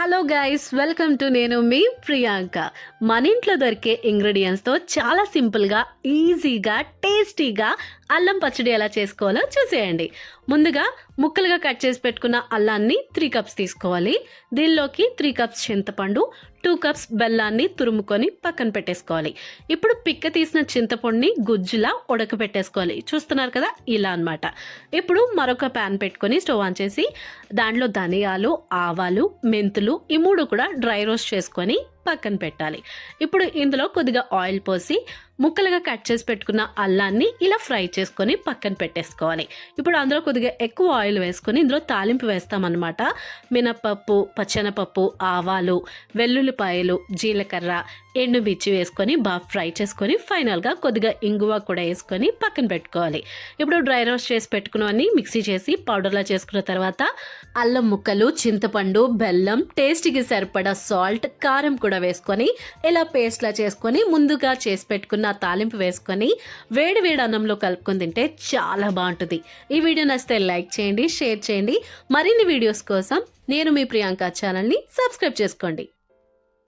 Hello guys welcome to నేను మీ ప్రియాంక. మన ఇంట్లో దొరికే ఇంగ్రీడియంట్స్తో చాలా సింపుల్గా ఈజీగా టేస్టీగా అల్లం పచ్చడి ఎలా చేసుకోవాలో చూసేయండి. ముందుగా ముక్కలుగా కట్ చేసి పెట్టుకున్న అల్లాన్ని త్రీ కప్స్ తీసుకోవాలి. దీనిలోకి త్రీ కప్స్ చింతపండు టూ కప్స్ బెల్లాన్ని తురుముకొని పక్కన పెట్టేసుకోవాలి. ఇప్పుడు పిక్క తీసిన చింతపండుని గుజ్జులా ఉడకబెట్టేసుకోవాలి చూస్తున్నారు కదా? ఇలా అన్నమాట. ఇప్పుడు మరొక ప్యాన్ పెట్టుకొని స్టవ్ ఆన్ చేసి దాంట్లో ధనియాలు ఆవాలు మెంతులు ఈ మూడు కూడా డ్రై రోస్ట్ చేసుకొని పక్కన పెట్టాలి. ఇప్పుడు ఇందులో కొద్దిగా ఆయిల్ పోసి ముక్కలుగా కట్ చేసి పెట్టుకున్న అల్లాన్ని ఇలా ఫ్రై చేసుకొని పక్కన పెట్టేసుకోవాలి. ఇప్పుడు అందులో కొద్దిగా ఎక్కువ ఆయిల్ వేసుకొని ఇందులో తాలింపు వేస్తామన్నమాట. మినపప్పు పచ్చెనపప్పు ఆవాలు వెల్లుల్లిపాయలు జీలకర్ర ఎండుమిర్చి వేసుకొని బాగా ఫ్రై చేసుకొని ఫైనల్గా కొద్దిగా ఇంగువ కూడా వేసుకొని పక్కన పెట్టుకోవాలి. ఇప్పుడు డ్రై రోస్ట్ చేసి పెట్టుకున్నవన్నీ మిక్సీ చేసి పౌడర్లా చేసుకున్న తర్వాత అల్లం ముక్కలు చింతపండు బెల్లం టేస్ట్కి సరిపడా సాల్ట్ కారం కూడా కూడా వేసుకొని ఇలా పేస్ట్లా చేసుకొని ముందుగా చేసి పెట్టుకున్న తాలింపు వేసుకొని వేడి వేడి అన్నంలో కలుపుకొని తింటే చాలా బాగుంటుంది. ఈ వీడియో నచ్చితే లైక్ చేయండి షేర్ చేయండి. మరిన్ని వీడియోస్ కోసం నేను మీ ప్రియాంక ఛానల్ని సబ్స్క్రైబ్ చేసుకోండి.